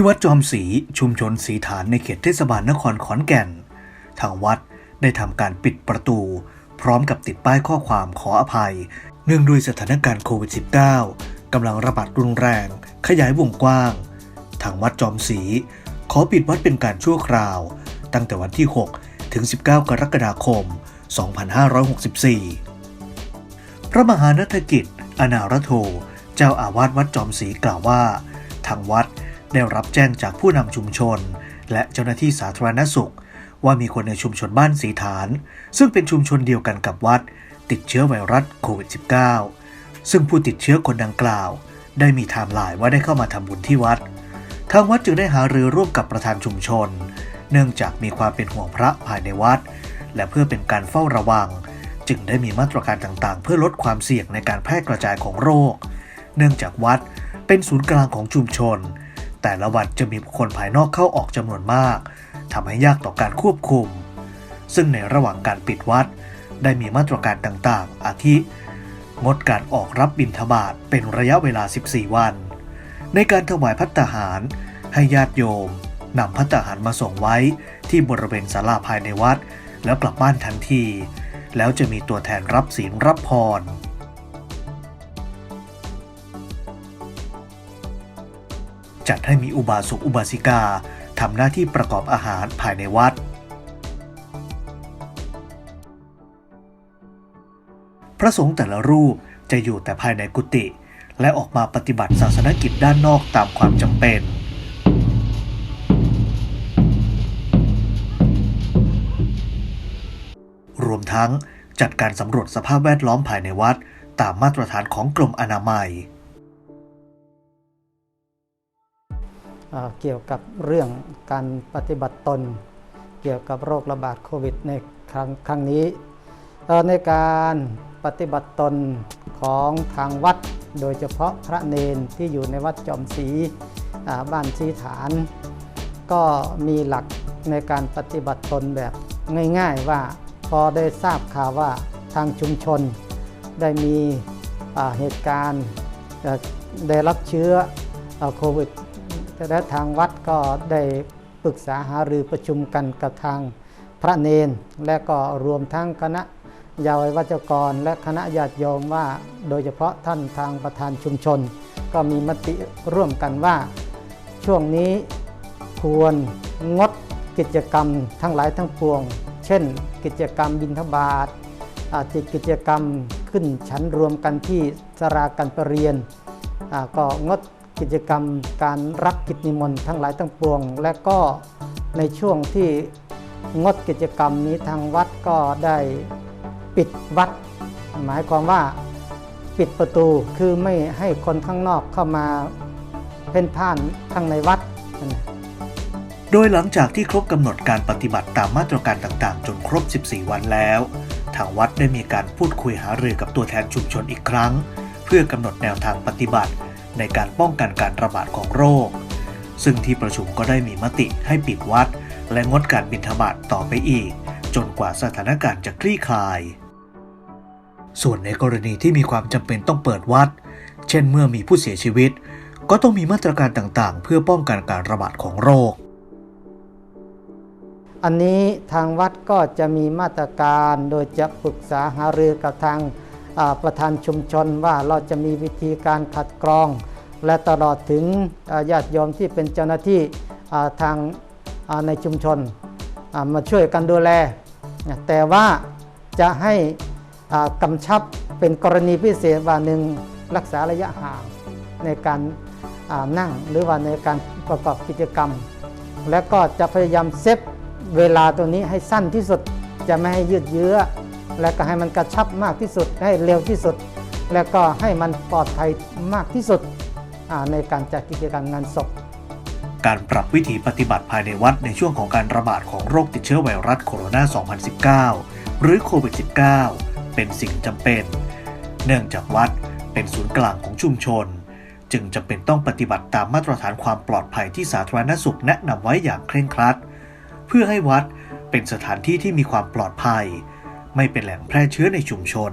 ที่วัดจอมศรีชุมชนสีฐานในเขตเทศบาลนครขอนแก่น ทางวัดได้ทำการปิดประตู พร้อมกับติดป้ายข้อความขออภัย เนื่องด้วยสถานการณ์โควิด -19 กำลังระบาดรุนแรง ขยายวงกว้าง ทางวัดจอมศรีขอปิดวัดเป็นการชั่วคราว ตั้งแต่วันที่ 6 ถึง 19 กรกฎาคม 2564 พระมหานัฐกิจ อนารัโท เจ้าอาวาสวัดจอมศรีกล่าวว่า ทางวัด ได้รับแจ้งจากผู้นำชุมชน และเจ้าหน้าที่สาธารณสุข ว่ามีคนในชุมชนบ้านสีฐาน ซึ่งเป็นชุมชนเดียวกันกับวัด ติดเชื้อไวรัสโควิด -19 ซึ่งผู้ติดเชื้อคนดังกล่าว ได้มีไทม์ไลน์ว่าได้เข้ามาทำบุญที่วัด ทางวัดจึงได้หารือร่วมกับประธานชุมชน เนื่องจากมีความเป็นห่วงพระภายในวัด และเพื่อเป็นการเฝ้าระวัง จึงได้มีมาตรการต่างๆ เพื่อลดความเสี่ยงในการแพร่กระจายของโรค เนื่องจากวัดเป็นศูนย์กลางของชุมชน แต่ละวันจะมีบุคคลภายนอกเข้าออกจำนวนมากทำให้ยากต่อการควบคุม ซึ่งในระหว่างการปิดวัด ได้มีมาตรการต่างๆ อาทิ งดการออกรับบิณฑบาตเป็นระยะเวลา 14 วัน ในการถวายพัตตาหาร ให้ญาติโยมนำพัตตาหารมาส่งไว้ที่บริเวณศาลาภายในวัด แล้วกลับบ้านทันที แล้วจะมีตัวแทนรับศีลรับพร จัดให้มีอุบาสกอุบาสิกาทำหน้าที่ประกอบอาหารภายในวัด พระสงฆ์แต่ละรูปจะอยู่แต่ภายในกุฏิและออกมาปฏิบัติศาสนกิจด้านนอกตามความจำเป็นรวมทั้งจัดการสำรวจสภาพแวดล้อมภายในวัด ตามมาตรฐานของกรมอนามัย เกี่ยวกับเรื่องการปฏิบัติตน เกี่ยวกับโรคระบาดโควิดในครั้งครั้งนี้ ในการปฏิบัติตนของทางวัด โดยเฉพาะพระเนนที่อยู่ในวัดจอมศรีบ้านศรีฐาน ก็มีหลักในการปฏิบัติตนแบบง่ายๆว่าพอได้ทราบข่าวว่าทางชุมชนได้มีเหตุการณ์ได้รับเชื้อเอ่อโควิด และทางวัดก็ได้ปรึกษาหารือประชุมกันกับทางพระเนน และก็รวมทั้งคณะยาววัจกร และคณะญาติโยมว่า โดยเฉพาะท่านทางประธานชุมชน ก็มีมติร่วมกันว่า ช่วงนี้ควรงดกิจกรรมทั้งหลายทั้งปวง เช่น กิจกรรมบิณฑบาตอาจิกิจกรรมขึ้นชั้นรวมกันที่สราการประเรียนก็งด กิจกรรมการรับกิจนิมนต์ทั้งหลายทั้งปวง และก็ในช่วงที่งดกิจกรรมนี้ทางวัดก็ได้ปิดวัด หมายความว่าปิดประตูคือไม่ให้คนข้างนอกเข้ามาเพ่นพ่านข้างในวัด โดยหลังจากที่ครบกำหนดการปฏิบัติตามมาตรการต่างๆ จนครบ 14 วันแล้ว ทางวัดได้มีการพูดคุยหารือกับตัวแทนชุมชนอีกครั้ง เพื่อกำหนดแนวทางปฏิบัติ ในการป้องกันการระบาดของโรค ซึ่งที่ประชุมก็ได้มีมติให้ปิดวัด และงดการบิณฑบาตต่อไปอีก จนกว่าสถานการณ์จะคลี่คลาย ส่วนในกรณีที่มีความจำเป็นต้องเปิดวัด เช่นเมื่อมีผู้เสียชีวิต ก็ต้องมีมาตรการต่างๆ เพื่อป้องกันการระบาดของโรคอันนี้ทางวัดก็จะมีมาตรการโดยจะปรึกษาหารือกับทางประธานชุมชนว่าเราจะมีวิธีการคัดกรอง และตลอดถึงญาติโยมที่เป็นเจ้าหน้าที่ทางในชุมชนมาช่วยกันดูแล แต่ว่าจะให้กำชับเป็นกรณีพิเศษว่าหนึ่งรักษาระยะห่างในการนั่งหรือว่าในการประกอบกิจกรรม และก็จะพยายามเซฟเวลาตัวนี้ให้สั้นที่สุดจะไม่ให้ยืดเยื้อ และก็ให้มันกระชับมากที่สุดให้เร็วที่สุด และก็ให้มันปลอดภัยมากที่สุด ในการจัดกิจกรรมงานศพ การปรับวิถีปฏิบัติภายในวัดในช่วงของการระบาดของโรคติดเชื้อไวรัสโคโรนา 2019 หรือโควิด -19 เป็นสิ่งจำเป็น เนื่องจากวัดเป็นศูนย์กลางของชุมชน จึงจำเป็นต้องปฏิบัติตามมาตรฐานความปลอดภัยที่สาธารณสุขแนะนำไว้อย่างเคร่งครัด เพื่อให้วัดเป็นสถานที่ที่มีความปลอดภัย ไม่เป็นแหล่งแพร่เชื้อในชุมชน